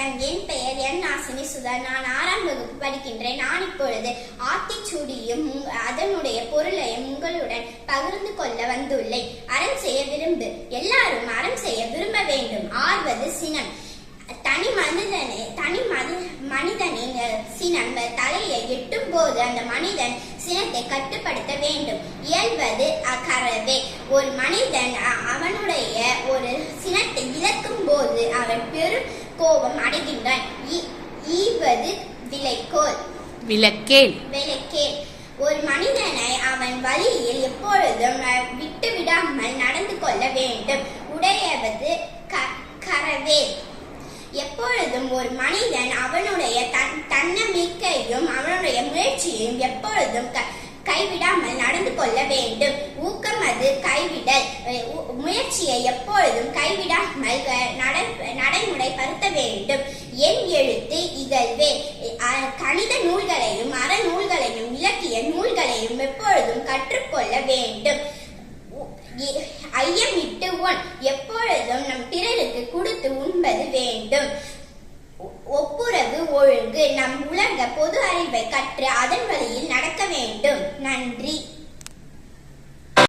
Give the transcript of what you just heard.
வணக்கம் என் பெயர் என் ஆசினி சுதா. நான் ஆறாம் வகுப்பு படிக்கின்றேன். நான் இப்பொழுது ஆத்திச்சூடியும் அதனுடைய பொருளையும் உங்களுடன் பகிர்ந்து கொள்ள வந்துள்ளேன். அறம் செய்ய விரும்பு. எல்லாரும் அறம் செய்ய விரும்ப வேண்டும். ஆர்வது சினம். தனி மனிதனே தனி மனி மனிதனின் சினம் தலையை எட்டும் போது அந்த மனிதன் சினத்தை கட்டுப்படுத்த வேண்டும். இயல்வது அகரவே. ஒரு மனிதன் அவனுடைய ஒரு சினத்தை இழக்கும் போது அவன் பெரும் கோபம் அடைகின்றான் ஈ- ஈவது விலைக்கோல். விளக்கேல் விலைக்கே ஒரு மனிதனை அவன் வழியில் எப்பொழுதும் விட்டு விடாமல் நடந்து கொள்ள வேண்டும். உடையவது கரவே. எப்பொழுதும் ஒரு மனிதன் அவனுடைய தன் தன்னம்பிக்கையும் அவனுடைய முயற்சியையும் எப்பொழுதும் கைவிடாமல் நடந்து கொள்ள வேண்டும். ஊக்கம் அது கைவிடல். முயற்சியை எப்பொழுதும் கைவிடாமல் என் எழுத்து இகழ்வே கணித நூல்களையும் அறநூல்களையும் இலக்கிய நூல்களையும் எப்பொழுதும் கற்றுக்கொள்ள வேண்டும். ஐயமிட்டு ஒன் எப்பொழுதும் நம் பிறருக்கு கொடுத்து உண்பது வேண்டும். ஒ- ஒப்புரவு ஒழுங்கு நம் உலக பொது அறிவை கற்று அதன் வழியில் நடக்க வேண்டும். நன்றி.